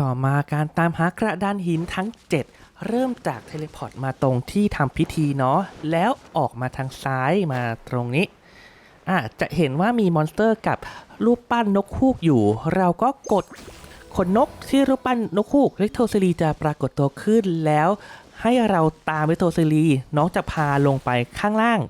ต่อมาการตามหากระดานหินทั้ง 7 เริ่มจากเทเลพอร์ตมาตรงที่ทำพิธีเนาะแล้วออกมาทางซ้ายมาตรงนี้อะจะเห็นว่ามีมอนสเตอร์กับรูปปั้นนกฮูกอยู่ เราก็กดขนนกที่รูปปั้นนกฮูกเลโทซิลีจะปรากฏตัวขึ้นแล้วให้เราตามเลโทซิลีน้องจะพาลงไปข้างล่าง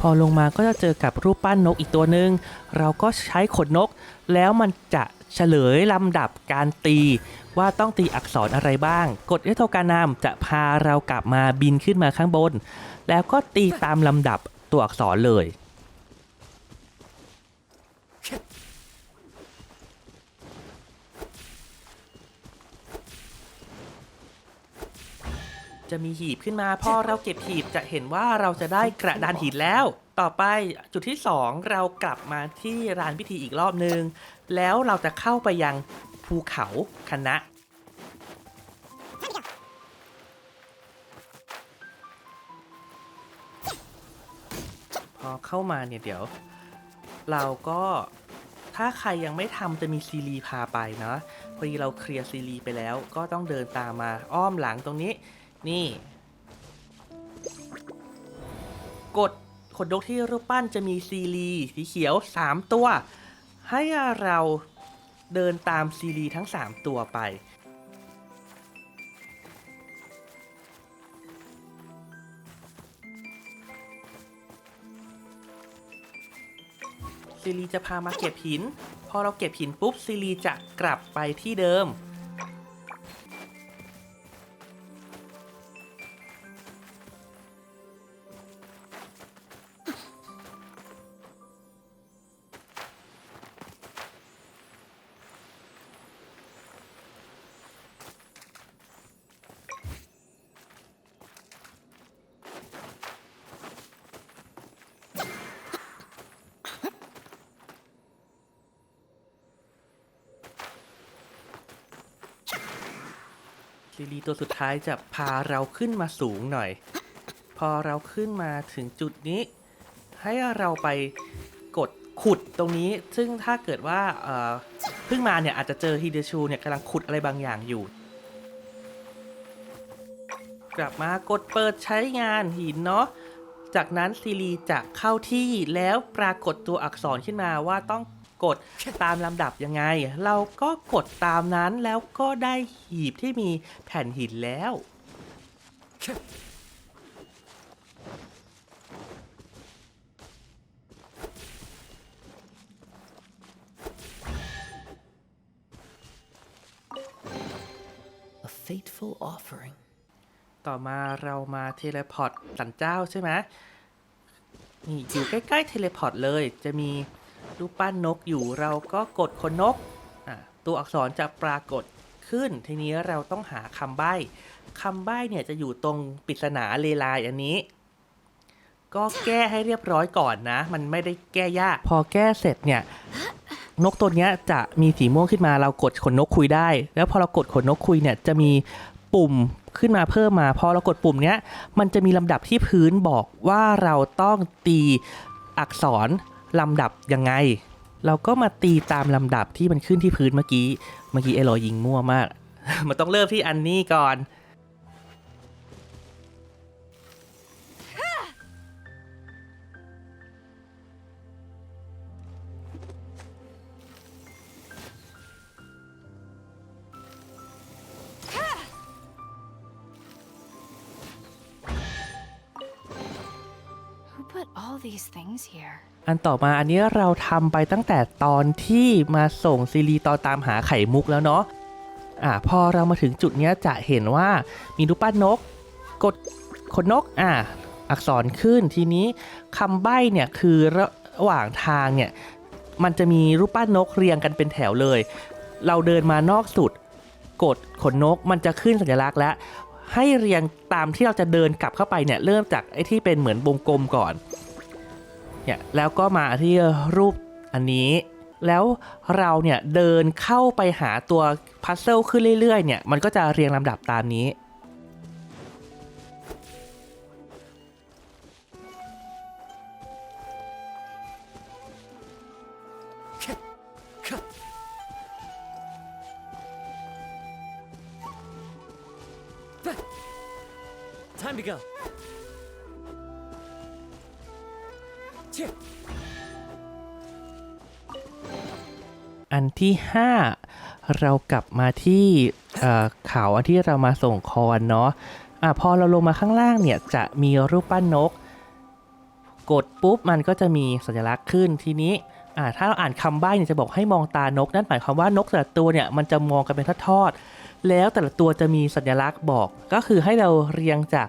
พอลงมาก็จะเจอกับรูปปั้นนกอีกตัวหนึ่งเราก็ใช้ขนนก แล้วมันจะเฉลยลำดับการตีว่าต้องตีอักษรอะไรบ้างกดเอโทการนามจะพาเรากลับมาบินขึ้นมาข้างบน แล้วก็ตีตามลำดับตัวอักษรเลย จะมีหีบขึ้นมา พอเราเก็บหีบจะเห็นว่าเราจะได้กระดานหินแล้ว ต่อไปจุดที่ 2 เรากลับมาที่ลานพิธีอีกรอบนึง แล้วเราจะเข้าไปยังภูเขาคณะพอเข้ามาเนี่ยเดี๋ยว เราก็ถ้าใครยังไม่ทำจะมีซีรีพาไปเนาะพอดีเราเคลียร์ซีรีไปแล้วก็ต้องเดินตามมาอ้อมหลังตรงนี้ นี่ กดขนนกที่รูปปั้นจะมีซีรีสีเขียว 3 ตัว ให้เราเดินตามซีรีทั้ง 3 ตัวไป ซีรีจะพามาเก็บหิน พอเราเก็บหินปุ๊บซีรีจะกลับไปที่เดิม ซีรีตัวสุดท้ายจะพาเราขึ้นมาสูงหน่อย พอเราขึ้นมาถึงจุดนี้ ให้เราไปกดขุดตรงนี้ ซึ่งถ้าเกิดว่าเพิ่งมาเนี่ยอาจจะเจอฮิเดชูเนี่ยกำลังขุดอะไรบางอย่างอยู่ กลับมากดเปิดใช้งานหินเนาะจากนั้นซีรีจะเข้าที่แล้วปรากฏตัวอักษรขึ้นมาว่าต้อง กดตามลำดับยังไง เราก็กดตามนั้นแล้วก็ได้หีบที่มีแผ่นหินแล้ว A fateful offering. ต่อมาเรามาเทเลพอร์ตสันเจ้าใช่ไหมนี่อยู่ใกล้ๆเทเลพอร์ตเลย จะมี รูปปั้นนกอยู่เราก็กดคนนก ตัวอักษรจะปรากฏขึ้น ทีนี้เราต้องหาคำใบ้คำใบ้เนี่ยจะอยู่ตรงปริศนาเลไลายอันนี้ ก็แก้ให้เรียบร้อยก่อนนะ มันไม่ได้แก้ยาก พอแก้เสร็จเนี่ยนกตัวนี้จะมีสีม่วงขึ้นมาเรากดขนนกคุยได้ แล้วพอเรากดขนนกคุยเนี่ยจะมีปุ่มขึ้นมาเพิ่มมา พอเรากดปุ่มเนี้ยมันจะมีลำดับที่พื้นบอกว่าเราต้องตีอักษร ลำดับยังไง เราก็มาตีตามลำดับที่มันขึ้นที่พื้นเมื่อกี้ เมื่อกี้เอลอยยิงมั่วมาก มันต้องเริ่มที่อันนี้ก่อน อันต่อมาอันนี้เราทำไปตั้งแต่ตอนที่มาส่งซีรีส์ตอนตามหาไข่มุกแล้วเนาะอ่าพอเรามาถึงจุดนี้จะเห็นว่ามีรูปปั้นนก กดขนนกอ่าอักษรขึ้นทีนี้คำใบ้เนี่ยคือระหว่างทางเนี่ยมันจะมีรูปปั้นนกเรียงกันเป็นแถวเลย เราเดินมานอกสุด กดขนนกมันจะขึ้นสัญลักษณ์แล้วให้เรียงตามที่เราจะเดินกลับเข้าไปเนี่ยเริ่มจากไอ้ที่เป็นเหมือนวงกลมก่อน เนี่ยแล้วก็มาที่รูปอันนี้ แล้วเราเนี่ยเดินเข้าไปหาตัวพัซเซิลขึ้นเรื่อยๆเนี่ยมันก็จะเรียงลำดับตามนี้ time to go อันที่ 5 เรากลับมาที่เอ่อเขาอันที่เรามาส่งคอนเนาะอะพอเราลงมาข้างล่างเนี่ยจะมีรูปปั้นนก กดปุ๊บมันก็จะมีสัญลักษณ์ขึ้นทีนี้อะถ้าเราอ่านคำใบ้เนี่ยจะบอกให้มองตานก นั่นหมายความว่านกแต่ละตัวเนี่ยมันจะมองกันเป็นทอดๆแล้วแต่ละตัวจะมีสัญลักษณ์บอก ก็คือให้เราเรียงจาก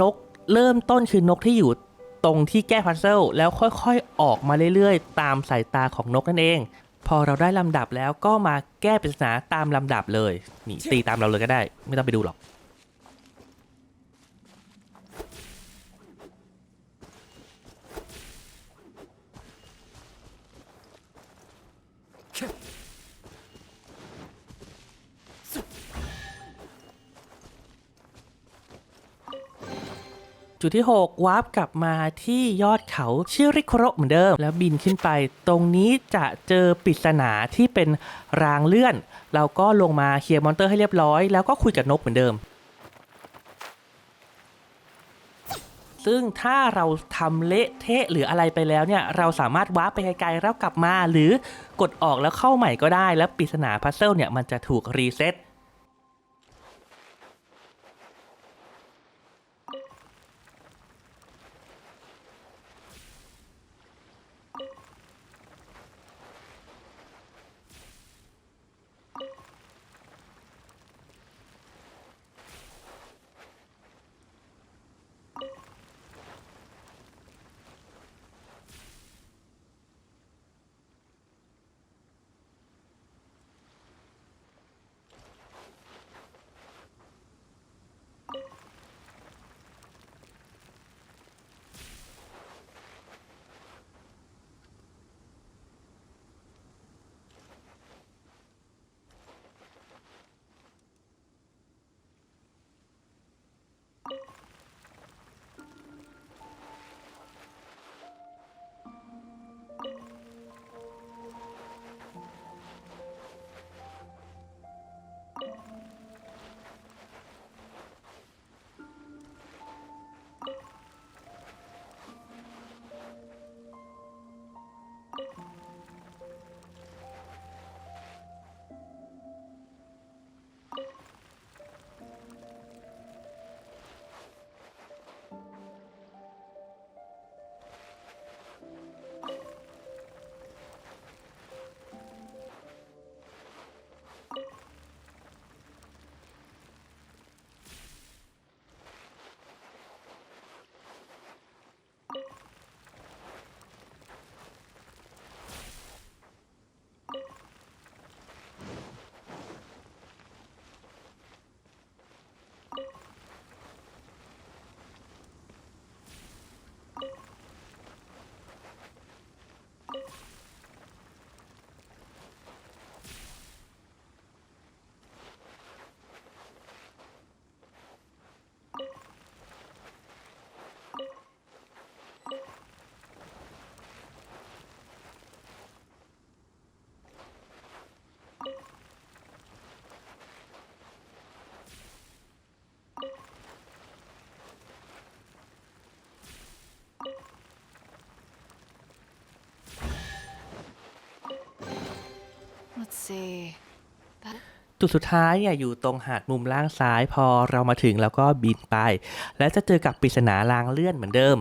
นกเริ่มต้นคือนกที่อยู่ ตรงที่แก้พัซเซิลแล้วค่อยๆ ออกมาเรื่อยๆ ตามสายตาของนกนั่นเอง พอเราได้ลำดับแล้วก็มาแก้ปริศนาตามลำดับเลย นี่ตีตามเราเลยก็ได้ ไม่ต้องไปดูหรอก จุดที่ 6 วาร์ปกลับมาที่ยอดเขาชิริโคโรเหมือนเดิม แล้วบินขึ้นไป ตรงนี้จะเจอปริศนาที่เป็นรางเลื่อน เราก็ลงมาเคลียร์มอนเตอร์ให้เรียบร้อย แล้วก็คุยกับนกเหมือนเดิม ซึ่งถ้าเราทำเละเทะหรืออะไรไปแล้วเนี่ย เราสามารถวาร์ปไปไกลๆแล้วกลับมา หรือกดออกแล้วเข้าใหม่ก็ได้ แล้วปริศนาพัซเซิลเนี่ยมันจะถูกรีเซ็ต จุดสุดท้ายเนี่ยอยู่ตรงหาดมุมล่างซ้ายพอเรามาถึงแล้วก็บินไป และจะเจอกับปริศนารางเลื่อนเหมือนเดิม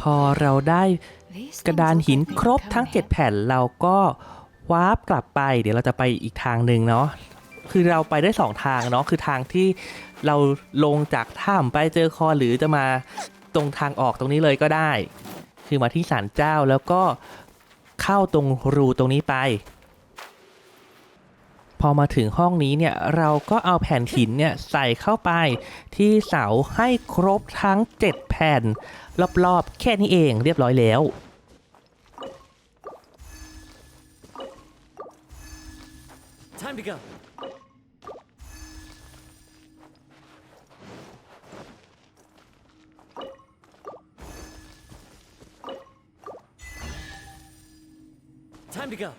พอเราได้กระดานหินครบทั้ง 7 แผ่นเราก็วาร์ปกลับไป เดี๋ยวเราจะไปอีกทางหนึ่งเนาะคือเราไปได้ 2 ทางเนาะคือทางที่เราลงจากถ้ำไปเจอคอหรือจะมาตรงทางออกตรงนี้เลยก็ได้ คือมาที่ศาลเจ้าแล้วก็เข้าตรงรูตรงนี้ไป พอมาถึงห้องนี้เนี่ยเราก็เอาแผ่นหินเนี่ยใส่เข้าไปที่เสาให้ครบทั้ง 7 แผ่น รอบๆ แค่นี้เองเรียบร้อยแล้ว Time to go.